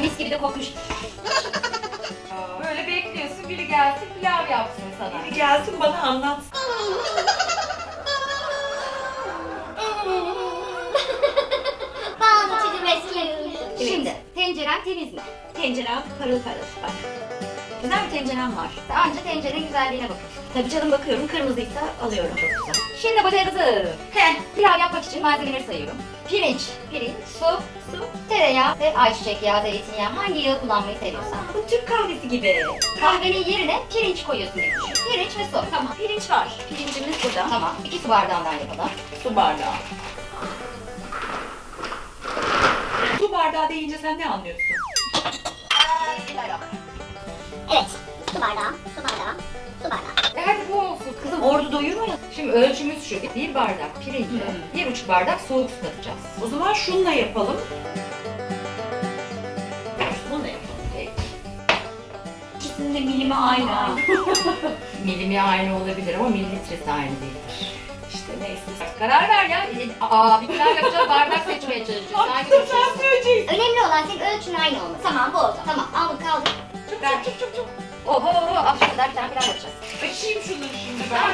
Ay mis gibi de kokmuş. Böyle bekliyorsun biri gelsin pilav yapsın sana. Biri gelsin bana anlatsın. Bazı çizim eski. Şimdi tenceren temiz mi? Tencerem parıl parıl. Bak. Güzel bir tencerem var. Anca tencerenin güzelliğine bakın. Tabii canım bakıyorum kırmızıysa alıyorum. Çok güzel. Şimdi bu. He, pilav yapmak için malzemeleri sayıyorum. Pirinç, pirinç, su, su, tereyağı ve ayçiçek yağı, zeytinyağı. Hangi yağı kullanmayı seviyorsan. Bu Türk kahvesi gibi. Kahvenin yerine pirinç koyuyorsun gibi düşün. Pirinç ve su. Tamam. Pirinç var. Pirincimiz burada. Tamam. İki su bardağından yapalım. Su bardağı. Su bardağı deyince sen ne anlıyorsun? Evet. Su bardağı, su bardağı, su bardağı. E hadi bu olsun. Kızım ordu doyurma ya. Şimdi ölçümüz şu. Bir bardak pirince Hı. bir buçuk bardak soğuk su katacağız. O zaman şununla yapalım. Milimi aynı. Milimi aynı olabilir ama mililitresi aynı değildir. işte neyse. Karar ver ya. E, Aa bir pilav yapacağız bardak seçmeye. Hangi Haklısın seçiyorsun? sen söyleyeceksin. Önemli olan senin ölçün aynı olması. Tamam bu oldu. Tamam aldık kaldık. Çok çok çok çok çok. Oho al şu kadar bir tane pilav yapacağız. Açayım şunu şimdi ben.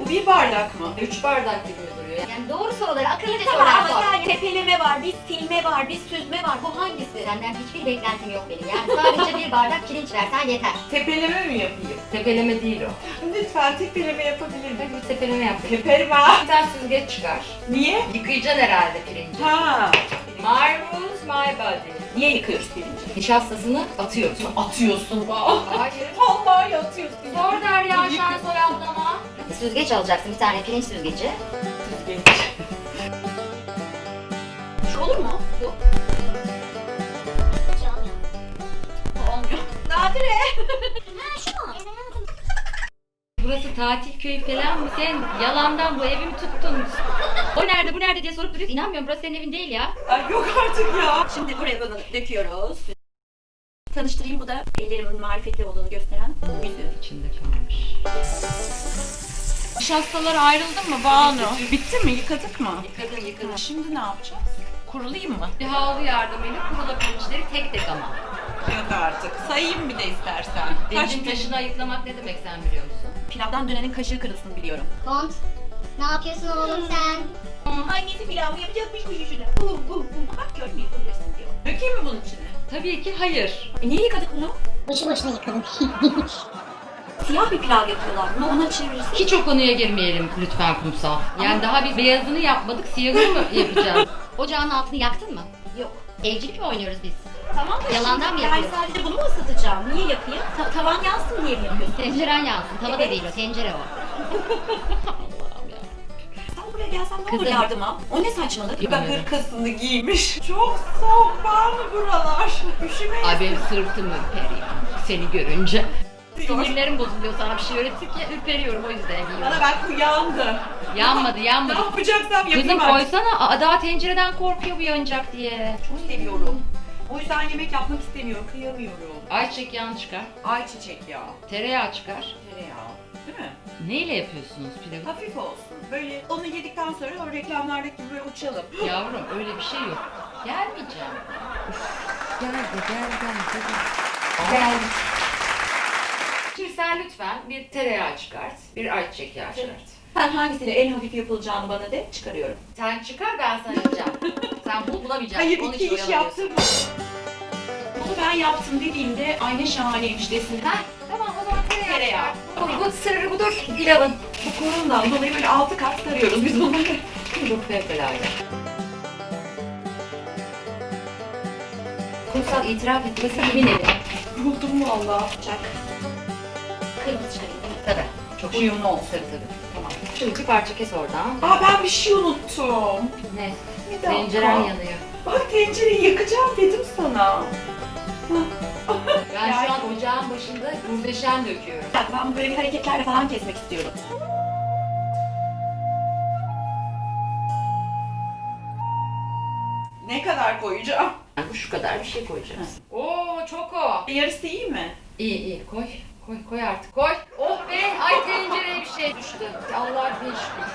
Bu bir bardak mı? Üç bardak gibi duruyor. Yani doğru soruları akıllıca Tamam sorular ama yani tepeleme var, bir silme var, bir süzme var. Bu hangisi? Senden hiçbir beklentim yok benim. Yani sadece bir bardak pirinç versen yeter. Tepeleme mi yapayım? Tepeleme değil o. Lütfen tepeleme yapabilir miyim? Hadi bir tepeleme yap. Teperim ha. Bir tane süzgeç çıkar. Niye? Yıkayacaksın herhalde pirinci. Ha. My rules, my body. Niye yıkıyoruz pirinci? Nişastasını atıyorsun. Atıyorsun. Hayır. Vallahi atıyorsun. Sor Derya Şensoy ablama. Süzgeç alacaksın bir tane pirinç süzgeci. Şu olur mu? Bu. Olmuyor. Nadire. Ha şu mu? Burası tatil köyü falan mı? Sen yalandan bu evi mi tuttun? O nerede bu nerede diye sorup duruyorsun. İnanmıyorum burası senin evin değil ya. Ay yok artık ya. Şimdi buraya bunu döküyoruz. Tanıştırayım bu da ellerimin marifetli olduğunu gösteren yüzü. İçinde kalmış. Nişastalar ayrıldı mı Banu? Bitti mi? Yıkadık mı? Yıkadın yıkadın. Şimdi ne yapacağız? Kurulayım mı? Bir havlu yardımıyla kurula pirinçleri tek tek ama. Yok artık. Sayayım bir de istersen. Kaç Pincin bin? taşını ayıklamak ne demek sen biliyor musun? Pilavdan dönenin kaşığı kırılsın biliyorum. Kont. Ne yapıyorsun oğlum sen? Hangisi pilav yapacakmış bu şişine? Bu bu bu. Bak gör mü yapabilirsin diyor. Dökeyim mi bunun içine? Tabii ki hayır. E niye yıkadık bunu? Boşu boşuna yıkadın. Siyah bir pilav yapıyorlar. Bunu ona çevirirsin. Hiç o konuya girmeyelim lütfen kumsal. Yani daha biz beyazını yapmadık, siyahını mı yapacağız? Ocağın altını yaktın mı? Yok. Evcilik mi oynuyoruz biz? Tamam da Yalandan şimdi mı ben yapıyorsun? sadece bunu mu ısıtacağım? Niye yakayım? Ta- tavan yansın diye mi yapıyorsun? Tenceren yansın. Tava da Evet. değil o, tencere o. Sen buraya gelsen ne olur Kızım. yardıma? O ne saçmalık? Bak hırkasını giymiş. Çok soğuk var mı buralar? Üşümeyin. Ay benim sırtım ürperiyor seni görünce. Sinirlerim bozuluyor sana bir şey öğrettik ya ürperiyorum o yüzden Bana yiyorum. bak uyandı. Yanmadı Ne yanmadı. yapacaksam yapayım Kızım artık. koysana Aa, daha tencereden korkuyor bu yanacak diye. Çok seviyorum. O yüzden yemek yapmak istemiyorum. Kıyamıyorum. Ayçiçek yağını çıkar. Ayçiçek yağı. Tereyağı çıkar. Tereyağı. Değil mi? Neyle yapıyorsunuz pilavı? Hafif olsun. Böyle onu yedikten sonra o reklamlardaki gibi böyle uçalım. Yavrum öyle bir şey yok. Gelmeyeceğim. Gel de gel gel gel. Gel. Şimdi sen lütfen bir tereyağı çıkart, bir ayçiçek yağı çıkart. Sen hangisiyle en hafif yapılacağını bana de çıkarıyorum. Sen çıkar ben sana yapacağım. sen bul bulamayacaksın. Hayır Onun iki için iş oyalıyorsun. yaptım. Bunu ben yaptım dediğimde aynı şahaneymiş desin. Ha, tamam o zaman tereyağı, Tereyağı. çıkart. Bu, bu sırrı budur pilavın. Bu korundan dolayı böyle altı kat sarıyoruz biz bunları. Çok fevkalade. Kumsal itiraf etmesi kimin evi? Buldum valla. Çak. Kırmızı mi? Tabii. Çok Uyumlu olsun. Tabii tabii. Şimdi parça kes oradan. Aa ben bir şey unuttum. Ne? Bir dakika. Tenceren yanıyor. Bak tencereyi yakacağım dedim sana. Ben Yani- şu an ocağın başında kurdeşen döküyorum. Bak ben böyle bir hareketlerle falan kesmek istiyorum. Ne kadar koyacağım? Yani bu şu kadar bir şey koyacağız. Oo çok o. Yarısı iyi mi? İyi iyi koy. Koy koy artık koy. Oh ay tencereye bir şey düştü. Allah bir şükür.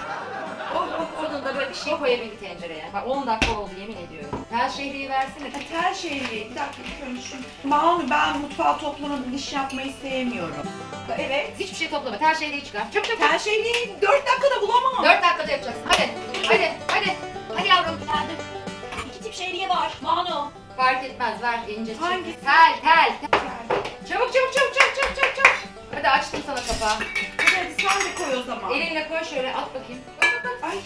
Oh oh sonunda böyle bir şey koyabildi tencereye. Bak 10 dakika oldu yemin ediyorum. Tel şehriyi versene. Ha, Tel şehriye. Bir dakika şöyle şu. Banu ben mutfağı toplamadım. iş yapmayı sevmiyorum. Evet. Hiçbir şey toplama. Tel şehriyi çıkar. Çabuk çabuk. Tel şehriyeyi 4 dakikada bulamam. 4 dakikada yapacaksın. Hadi. Hadi. Hadi. Hadi yavrum. Geldim. İki tip şehriye var. Banu. Fark etmez. Ver ince. Hangisi? Tel tel. tel. Çabuk çabuk çabuk çabuk çabuk Hadi açtım sana kapağı. Hadi, hadi sen de koy o zaman. Elinle koy şöyle at bakayım. Ay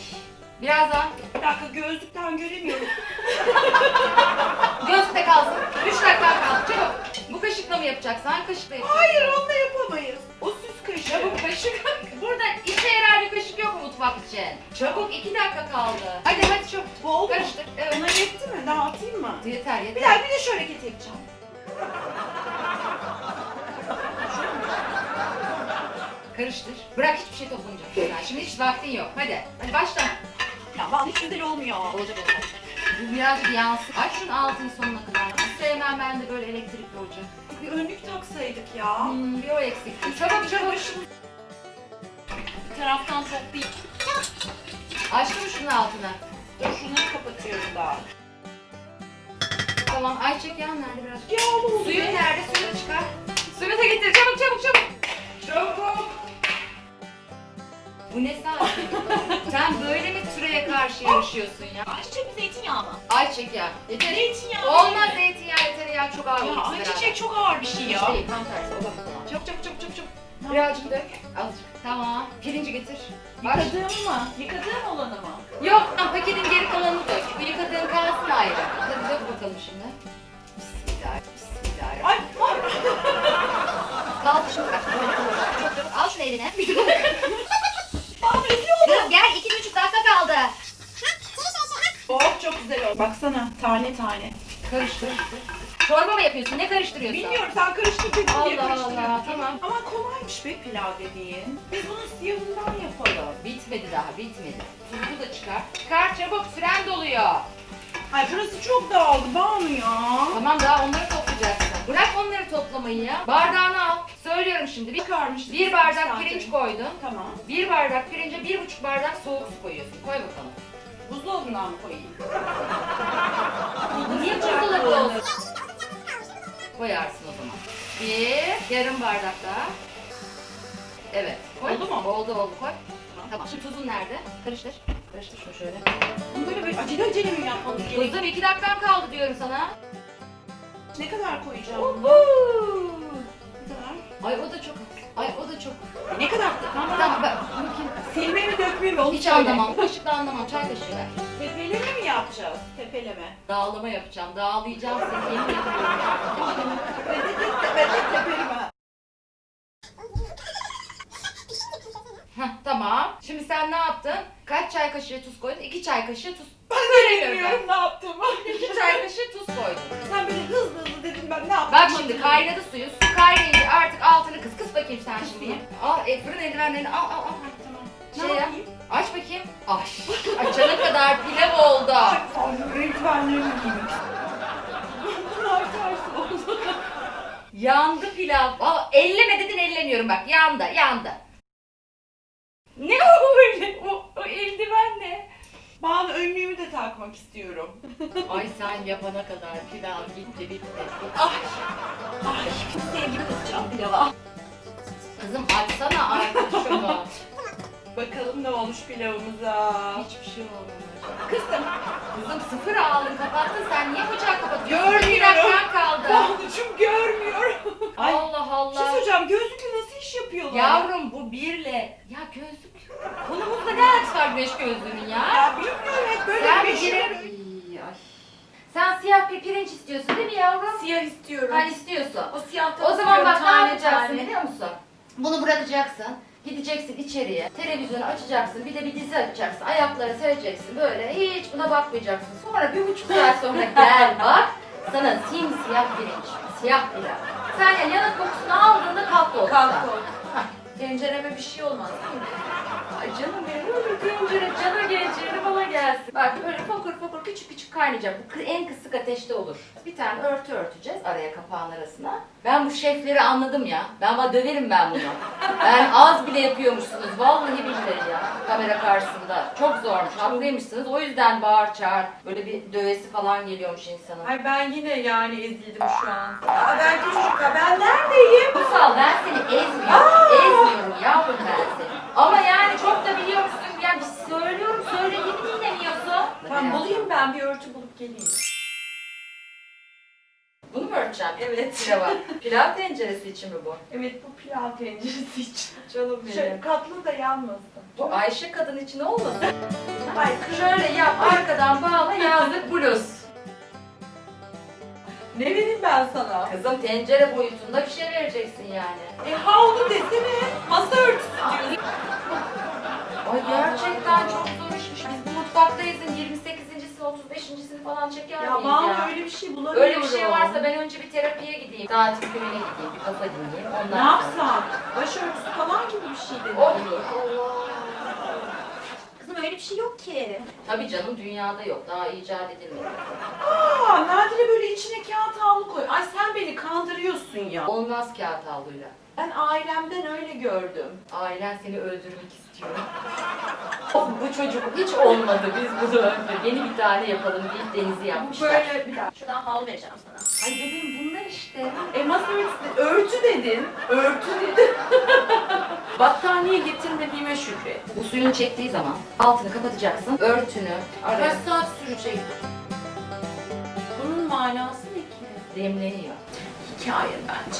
Biraz daha. bir dakika gözlükten göremiyorum. Gözlükte kalsın. 3 dakika kaldı. Çabuk. Bu kaşıkla mı yapacaksın? Hangi kaşıkla yapacaksın? Hayır onunla yapamayız. O süs kaşığı. Çabuk kaşık. Burada işe yarar bir kaşık yok mu mutfak için? Çabuk 2 dakika kaldı. Hadi hadi çabuk. Bu oldu mu? Karıştır. Evet. Ona yetti mi? Daha atayım mı? Yeter Bir yeter. daha bir de şu hareketi yapacağım. Karıştır. Bırak hiçbir şey toplamayacak. Yani şimdi hiç vaktin yok. Hadi. Hadi başla. Ya vallahi hiç güzel olmuyor. Olacak olacak. Bu birazcık yansın. Aç şunu altını sonuna kadar. Hiç sevmem ben de böyle elektrikli olacak. Bir önlük taksaydık ya. Hmm, bir o eksikti. Çabuk çabuk. Bir taraftan toplayayım. Açtım şunun altına. Dur şunları kapatıyorum daha. Tamam. Ayçek yağın nerede biraz? Yağlı oldu. Suyun nerede? Suyunu çıkar. Suyunu da getir. Çabuk çabuk çabuk. Çabuk. Bu ne saat? Sen böyle mi süreye karşı yarışıyorsun ya? Ayçiçek mi zeytinyağı mı? Ayçek yağı. Yeter. Zeytinyağı. Olmaz zeytinyağı tereyağı çok ağır. Ya ayçiçek çok ağır bir şey ya. değil tam tersi. O bak tamam. Çabuk çabuk çabuk çabuk çabuk. Birazcık dök. Azıcık. Tamam. Pirinci getir. Bak. Yıkadığım mı? Yıkadığım olanı mı? Yok lan paketin geri kalanını dök. Bu yıkadığın kalsın ayrı. Hadi dök bakalım şimdi. Bismillah. Bismillah. Ay, Kalk şimdi bak. Böyle koy. Çabuk, Al şunu eline. Banu rezil Kız gel iki buçuk dakika kaldı. Oh çok güzel oldu. Baksana tane tane. Karıştır. Çorba mı yapıyorsun? Ne karıştırıyorsun? Bilmiyorum sen karıştır dedin diye Allah karıştırıyorum. Allah tamam. Ama kolaymış be pilav dediğin. Biz bunun siyahından yapalım. Bitmedi daha bitmedi. Tuzu da çıkar. Çıkar çabuk süren doluyor. Ay burası çok dağıldı Banu ya. Tamam daha onları toplayacaksın. Bırak onları toplamayı ya. Bardağını al. Söylüyorum şimdi. Bir, Çıkarmıştık. bir bardak Zaten. pirinç koydun. Tamam. Bir bardak pirince bir buçuk bardak soğuk su koyuyorsun. Koy bakalım. Buzdolabından mı koyayım? Niye buzdolabı olsun? Koyarsın o zaman. Bir yarım bardak daha. Evet. Koy. Oldu mu? Oldu oldu koy. Tamam. Şimdi tuzun nerede? Karıştır. Karıştır şunu şöyle. Bunu böyle böyle acele acele mi yapmamız gerekiyor? Kuzum iki dakikan kaldı diyorum sana. Ne kadar koyacağım bunu? Onu Hiç anlamam. Kaşıkla anlamam. Çay kaşığı ver. Tepeleme mi yapacağız? Tepeleme. Dağlama yapacağım. Dağlayacağım seni. Yemin ediyorum. Tepeleme. Tepeleme. Heh, tamam. Şimdi sen ne yaptın? Kaç çay kaşığı tuz koydun? İki çay kaşığı tuz. Bilmiyorum ne yaptığımı. İki çay kaşığı tuz koydun. Sen böyle hızlı hızlı dedin ben ne yaptım? Bak şimdi kaynadı suyu. Su kaynayınca artık altını kıs. Kıs bakayım sen şimdi. Al e, fırın eldivenlerini al al al. Tamam. Şey ne yap. yapayım? Aç bakayım. Ay. Açana kadar pilav oldu. Eldivenlerimi giymek Bunlar ters oldu. Yandı pilav. Aa, elleme dedin ellemiyorum bak. Yandı yandı. Ne o öyle? O, o eldiven ne? Bana önlüğümü de takmak istiyorum. Ay sen yapana kadar pilav gitti bitti. Ay. Ay. Sevgili kızacağım pilava. Kızım açsana artık şunu. Bakalım ne olmuş pilavımıza. Hiçbir şey olmamış. Kızım. Kızım sıfır aldın kapattın sen niye bıçak kapatıyorsun? Görmüyorum. Bir dakikan kaldı. Banucuğum görmüyor. Ay. Allah Bir Allah. şey söyleyeceğim gözlükle nasıl iş yapıyorlar? Yavrum bu birle. Ya gözlük. Konumuzda ne alakası var güneş gözlüğünün ya? Ya bilmiyorum hep böyle Sen bir bir şey. Ay. Sen siyah bir pirinç istiyorsun değil mi yavrum? Siyah istiyorum. Ha istiyorsun. o siyahtan O zaman bak ne yapacaksın biliyor musun? Bunu bırakacaksın. Gideceksin içeriye. Televizyonu açacaksın. Bir de bir dizi açacaksın. Ayakları sereceksin. Böyle hiç buna bakmayacaksın. Sonra bir buçuk saat sonra gel bak. Sana simsiyah pirinç. Siyah pilav. Sen ya yanık kokusunu aldığında kalk koltuktan. Kalk Hah. Tencereme bir şey olmaz değil mi? Ay canım benim öyle tencere cana geleceğini bana gelsin. Bak böyle küçük küçük kaynayacak. Bu en kısık ateşte olur. Bir tane örtü örteceğiz araya kapağın arasına. Ben bu şefleri anladım ya. Ben bana döverim ben bunu. Ben az bile yapıyormuşsunuz. Vallahi billahi ya. Kamera karşısında. Çok zormuş. Haklıymışsınız. O yüzden bağır çağır. Böyle bir dövesi falan geliyormuş insanın. Ay ben yine yani ezildim şu an. Aa, ben çocuklar ben neredeyim? Kutsal ben seni ezmiyorum. Ezmiyorum yavrum ben seni. Ama yani çok da biliyormuşsun. Yani söylüyorum söylediğimi Ben bulayım ben bir örtü bulup geleyim. Bunu mu örteceğim? Evet. Pilava. Pilav tenceresi için mi bu? Evet bu pilav tenceresi için. Canım Şöyle katlı da yanmasın. Bu Ayşe kadın için olmasın? Ay Şöyle yap arkadan bağla yazlık bluz. ne vereyim ben sana? Kızım tencere boyutunda bir şey vereceksin yani. E havlu desene. Masa örtüsü diyorsun. Ay gerçekten çok zor işmiş. Biz bu mutfaktayızın 28.sini 35.sini falan çeker Ya miyiz bana ya? öyle bir şey bulamıyorum. Öyle bir şey varsa ben önce bir terapiye gideyim. Tatil köyüne gideyim, bir kafa dinleyeyim. Ne Ondan sonra- yapsam? Başörtüsü falan gibi bir şey. Olur. Allah. Kızım öyle bir şey yok ki. Tabii canım dünyada yok. Daha icat edilmedi. Aa, Nadire böyle içine kağıt havlu koy. Ay sen beni kandırıyorsun ya. Olmaz kağıt havluyla. Ben ailemden öyle gördüm. Ailen seni öldürmek istiyor. Bu çocuk hiç olmadı. Biz bunu öldür. Yeni bir tane yapalım deyip denizi Bu yapmışlar. böyle bir dakika. Şuradan havlu vereceğim sana. Ay bebeğim bunlar işte. E masa örtüsü, örtü dedin. Örtü dedin. Battaniye getirmediğime şükret. Bu suyun çektiği zaman altını kapatacaksın. Örtünü Kaç araya saat sürecek? Bunun manası ne ki? demleniyor. Hikaye bence.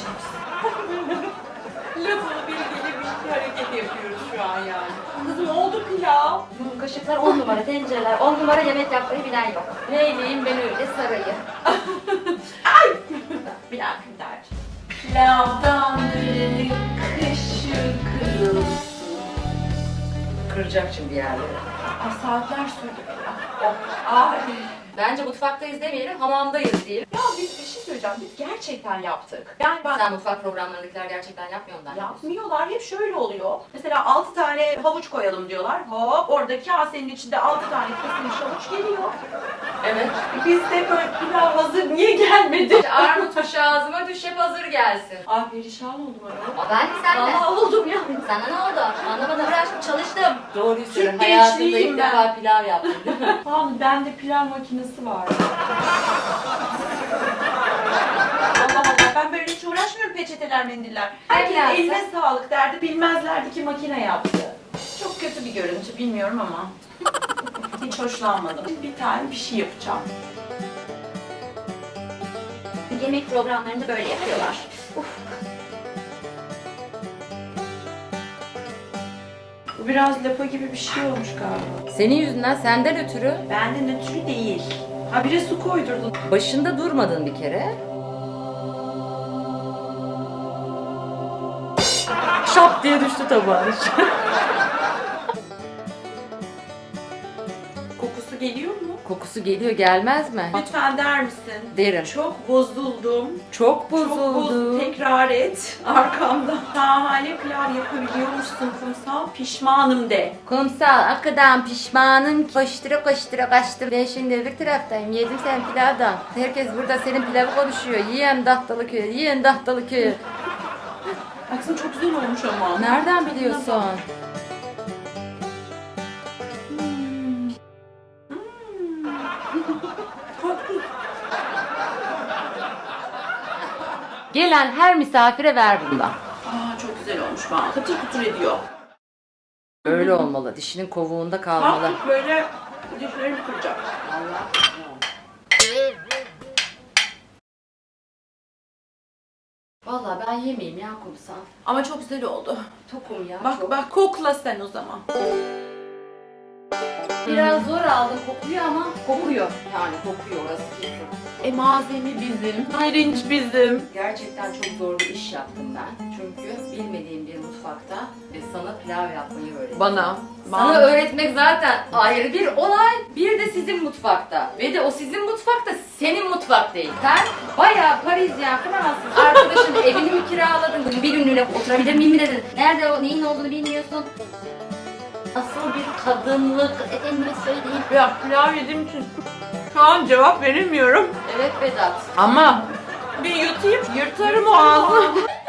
Lafını bilgili bir hareket yapıyoruz şu an yani. Kızım oldu pilav. Bu kaşıklar on numara tencereler. On numara yemek yapmayı bilen yok. Neyleyim ben öyle sarayı. Bir dakika bir dakika. Pilavdan dönenin kaşı kırılsın. Kıracak şimdi yerleri. Ay saatler sürdü pilav. Oh. Ay. Bence mutfaktayız demeyelim, hamamdayız diyelim. Ya biz bir şey söyleyeceğim. Biz gerçekten yaptık. Yani bak Sen mutfak programlarındakiler gerçekten yapmıyor ondan. Yapmıyorlar. Hep şöyle oluyor. Mesela 6 tane havuç koyalım diyorlar. Hop orada kasenin içinde 6 tane kesilmiş havuç geliyor. Evet. Biz de böyle pilav hazır niye gelmedi? Armut kuş ağzıma düş hep hazır gelsin. Ay perişan oldum ayol. Aa, ben de sen de. Vallahi oldum ya. Sana ne oldu? Anlamadım. Uğraştım, çalıştım. Doğruyu. Süt Hayatımda gençliğiyim ilk ben. defa pilav yaptım? Tamam bende pilav makinesi var. Allah Allah ben böyle hiç uğraşmıyorum peçeteler mendiller. Herkes eline sağlık derdi bilmezlerdi ki makine yaptı. Çok kötü bir görüntü bilmiyorum ama. hiç hoşlanmadım. Bir tane bir şey yapacağım. Yemek programlarında böyle yapıyorlar. Uf. Biraz lapa gibi bir şey olmuş galiba. Senin yüzünden senden ötürü Benden ötürü değil. Ha bir de su koydurdun. başında durmadın bir kere. Şap diye düştü tabağın içine. Geliyor mu? Kokusu geliyor gelmez mi? Lütfen der misin? Derim. Çok bozuldum. Çok Çok bozuldu. boz, tekrar et arkamda. Şahane pilav yapabiliyormuşsun kumsal. Pişmanım de. Kumsal akıdan pişmanım. Koştura koştura kaçtım. Ben şimdi öbür taraftayım. Yedim sen pilavdan. Herkes burada senin pilavı konuşuyor. Yiyen dahtalı köyü, yiyen dahtalı köyü. Baksana çok güzel olmuş ama. Nereden biliyorsun? Gelen her misafire ver bundan. Aa çok güzel olmuş bana. Kıtır kıtır ediyor. Öyle olmalı. Dişinin kovuğunda kalmalı. Bak böyle dişlerimi kıracak. Vallahi ben yemeyeyim ya kumsal. Ama çok güzel oldu. Tokum ya. Bak çok. bak kokla sen o zaman. Biraz zor aldım kokuyor ama kokuyor. Yani kokuyor orası kesin. E malzeme bizim. Pirinç bizim. Gerçekten çok zor bir iş yaptım ben. Çünkü bilmediğim bir mutfakta ve sana pilav yapmayı öğrettim. Bana. Sana öğretmek zaten ayrı bir olay. Bir de sizin mutfakta. Ve de o sizin mutfakta senin mutfak değil. Sen bayağı Parisyen Fransız arkadaşın evini mi kiraladın? Bir günlüğüne oturabilir miyim mi dedin? Nerede o neyin olduğunu bilmiyorsun. Asıl bir kadınlık. Efendime söyleyeyim. Ya pilav yediğim için şu an cevap veremiyorum. Evet Vedat. Ama bir yutayım yırtarım o ağzı.